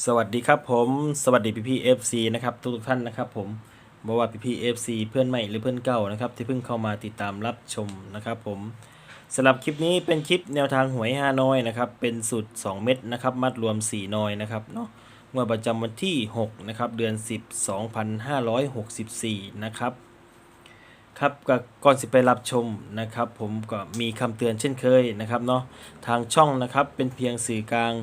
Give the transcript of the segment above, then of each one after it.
สวัสดีครับผมสวัสดีพี่พี่เอฟซีนะครับทุกท่านนะครับผมบอกว่าพี่พี่เอฟซีเพื่อนใหม่หรือเพื่อนเก่านะครับที่เพิ่งเข้ามาติดตามรับชมนะครับผมสำหรับคลิปนี้เป็นคลิปแนวทางหวยฮานอยนะครับเป็นสูตร 2 เม็ดนะครับมัดรวม 4นอยนะครับเนาะเมื่อประจำวันที่6นะครับเดือน 10 2564นะครับครับก็ก่อนสิไปรับชมนะครับ ผมก็มีคำเตือนเช่นเคยนะครับเนาะทางช่องนะครับเป็นเพียงสื่อกลาง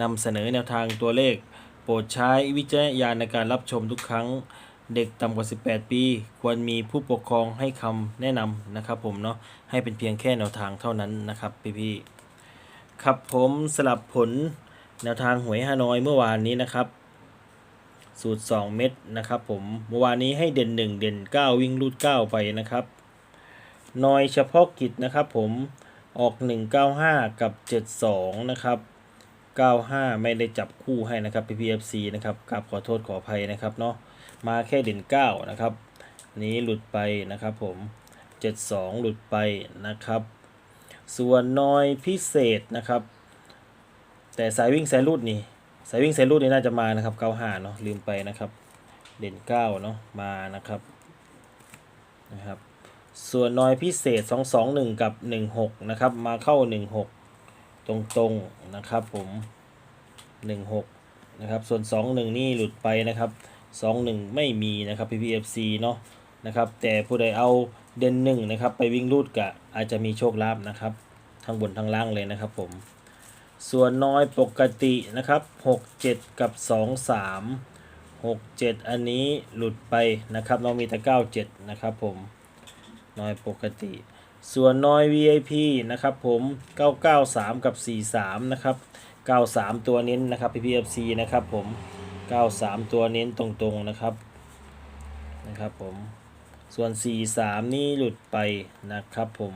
นำเสนอแนวทางตัวเลข โปรดใช้วิจารณญาณในการรับชมทุกครั้ง เด็กต่ำกว่า 18 ปี ควรมีผู้ปกครองให้คำแนะนำนะครับผมเนาะให้เป็นเพียงแค่แนวทางเท่านั้นนะครับพี่ๆครับผมสลับผลแนวทางหวยฮานอยเมื่อวานนี้นะครับ สูตร 2 เม็ดนะครับผมเมื่อวานนี้ให้เด่น 1 เด่น 9 วิ่งรูด 9 ไปนะครับนอยเฉพาะกิจนะครับผมออก 195 กับ 72 นะครับ 95 ไม่ได้จับคู่ให้นะครับ PPFC นะครับกราบขอโทษขออภัยนะครับเนาะมาแค่เด่น 9 นะครับนนี้หลุดไปนะครับผม 72 หลุดไปนะครับ ส่วนน้อยพิเศษนะครับ แต่สายวิ่งสายรูดนี่สายวิ่งสายรูดนี่น่าจะมานะครับ 95 เนาะลืมไปนะครับ เด่น 9 เนาะมานะครับนะครับ ส่วนน้อยพิเศษ 221 กับ 16 นะครับ มาเข้า 16 ตรงๆนะครับผม16นะครับ ส่วน21นี่หลุดไปนะครับ21ไม่มีนะครับ PPFC เนาะนะครับ แต่ผู้ใดเอาเด่นหนึ่งนะครับ ไปวิ่งรูดกะอาจจะมีโชคลาภนะครับ ทั้งบนทั้งล่างเลยนะครับผม ส่วนน้อยปกตินะครับ67กับ23 67อันนี้หลุดไปนะครับ เรามีแต่97นะครับผมน้อยปกติ ส่วนน้อย VIP นะครับผม 993 กับ 43 นะครับ 93 ตัวเน้นนะครับ PPFC นะครับผม 93 ตัวเน้นตรงๆนะครับ นะครับผม ส่วน 43 นี่หลุดไปนะครับผม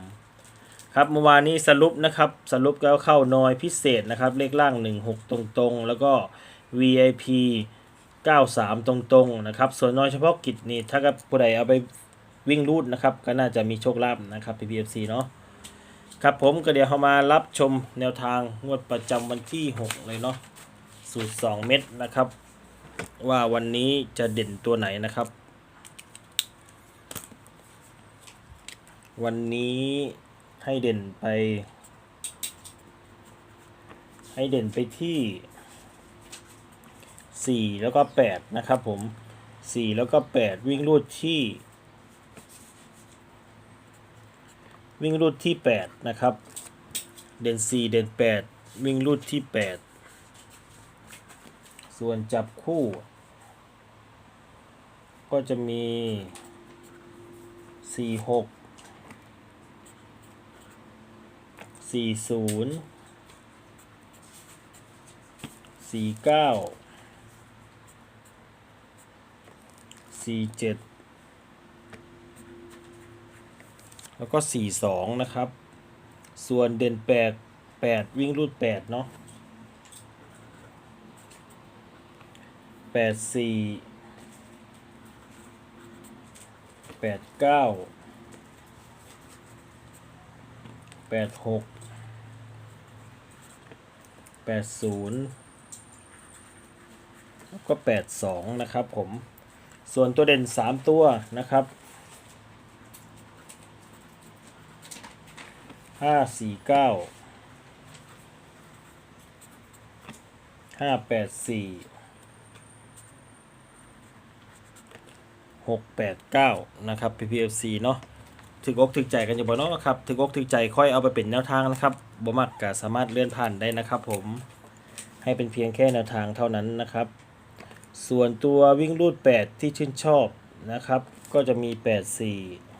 ครับเมื่อวานนี้สรุปนะครับ สรุปแล้วเข้าน้อยพิเศษนะครับ เลขล่าง 16 ตรงๆ แล้วก็ VIP 93 ตรงๆ นะครับ ส่วนน้อยเฉพาะกิจนี่ถ้ากับผู้ใดเอาไป วิ่งรูดนะครับ ก็น่าจะมีโชคลาภนะครับ PPFC เนาะครับผมก็เดี๋ยวเรามารับชมแนวทางงวดประจำวันที่ 6 เลยเนาะสูตร 2 เม็ดนะครับ ว่าวันนี้จะเด่นตัวไหนนะครับ วันนี้ให้เด่นไป ให้เด่นไปที่ 4 แล้วก็ 8 นะครับผม 4 แล้วก็ 8 วิ่งรูดที่ วิ่งรูดที่ 8 นะครับ เด่น 4 เด่น 8 วิ่งรูดที่ 8 ส่วนจับคู่ ก็จะมี 4 6 4 0 4 9 4 7 แล้วก็สี่สองนะครับ ส่วนเด่นแปดแปดวิ่งรูดแปดเนาะแปดสี่แปดเก้าแปดหกแปดศูนย์แล้วก็แปดสองนะครับผม ส่วนตัวเด่นสามตัวนะครับ ห้าสี่เก้าห้าแปดสี่หกแปดเก้านะครับ PPFC เนาะถึกอกถึกใจกันอยู่บ่เนาะครับถึกอกถึกใจค่อยเอาไปเป็นแนวทางนะครับบ่มักก็สามารถเลื่อนผ่านได้นะครับผมให้เป็นเพียงแค่แนวทางเท่านั้นนะครับ ส่วนตัววิ่งรูด 8 ที่ชื่นชอบนะครับ ก็จะมี 84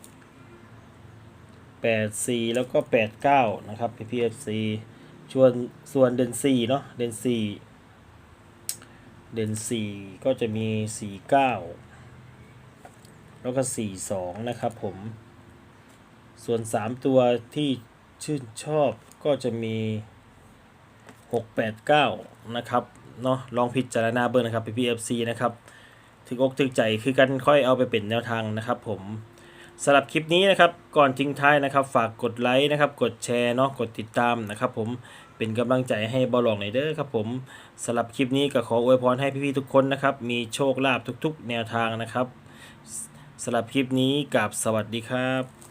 84 แล้วก็ 89 นะครับ PPFC ส่วนส่วนเดน4เนาะเดน4 เดน4 ก็จะมี 49 แล้วก็ 42 นะครับผม ส่วน 3 ตัวที่ชื่นชอบก็จะมี 689 นะครับเนาะลองพิจารณาเบอร์นะครับ PPFC นะครับถึกอกถึกใจคือกันค่อยเอาไปเป็นแนวทางนะครับผม สำหรับคลิปนี้นะครับก่อนทิ้งท้ายนะครับ ฝากกดไลค์นะครับ กดแชร์เนาะกดติดตามนะครับ ผมเป็นกำลังใจให้บอลลองในอยเด้อครับ ผมสำหรับคลิปนี้ก็ขออวยพรให้พี่ๆทุกคนนะครับ มีโชคลาภทุกๆ แนวทางนะครับสำหรับคลิปนี้กับสวัสดีครับ